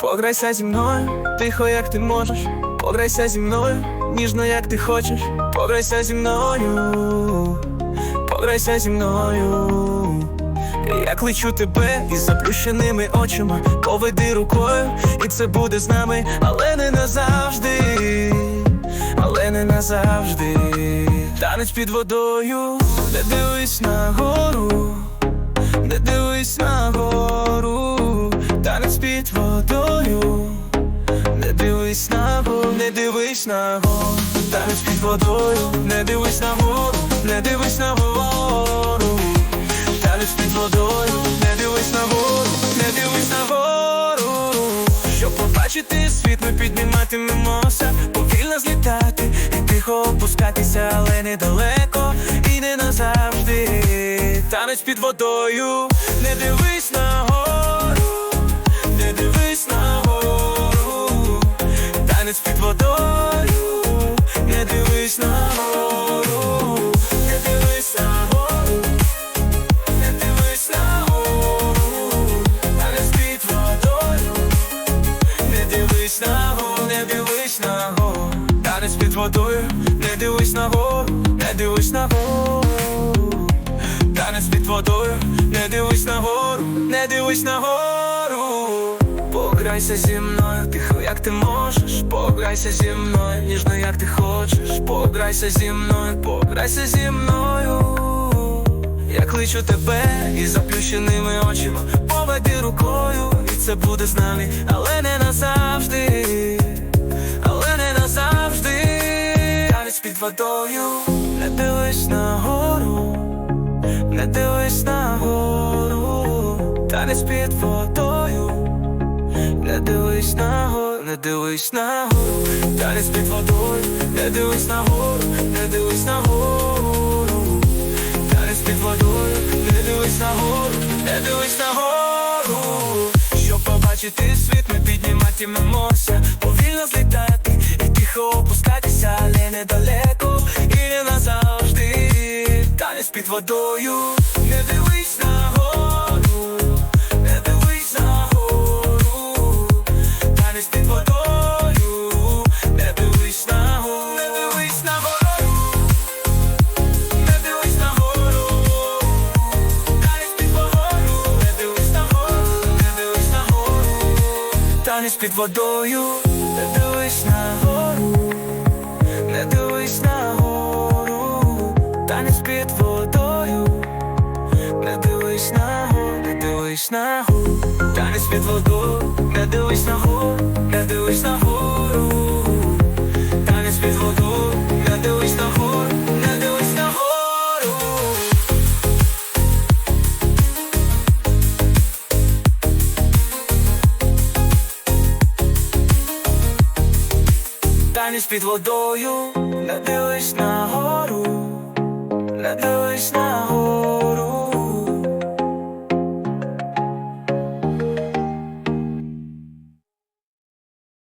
Пограйся зі мною, тихо, як ти можеш, пограйся зі мною, ніжно, як ти хочеш, пограйся зі мною, пограйся зі мною. Я кличу тебе із заплющеними очима, поведи рукою, і це буде з нами, але не назавжди, але не назавжди. Танець під водою, не дивись нагору, не під водою, не дивись нагору, не дивись нагору. Танець під водою, не дивись нагору, не дивись нагору. Щоб побачити світ, ми підніматимемося, повільно злітати і тихо опускатися, але недалеко і не назавжди. Танець під водою, не дивись нагору, водою. Не дивись нагору, не дивись нагору. Танець під водою, не дивись нагору, не дивись нагору. Пограйся зі мною, тихо, як ти можеш, пограйся зі мною, ніжно, як ти хочеш, пограйся зі мною, пограйся зі мною. Я кличу тебе із заплющеними очима, поведи рукою, і це буде з нами, але не назавжди, водою, не дивись нагору, не дивись нагору, танець під водою, не дивись нагору, не дивись нагору, танець під водою, не дивись нагору, не дивись нагору. Танець під водою, не дивись нагору, не дивись нагору. Щоб побачити світ, ми підніматимемося, повільно злітати і тихо опускатися, але недалеко і не назавжди. Танець під водою, не дивись під водою, не дивись дивись нагору, танець під водою, не дивись дивись нагору, танець під водою, не дивись нагору, не дивись на гу, танець під воду, не дивись на гу, не дивись на гору, танець під воду, не дивись на гору, не дивись на гору. Танець під водою, не дивись на гору, не дивись на гору.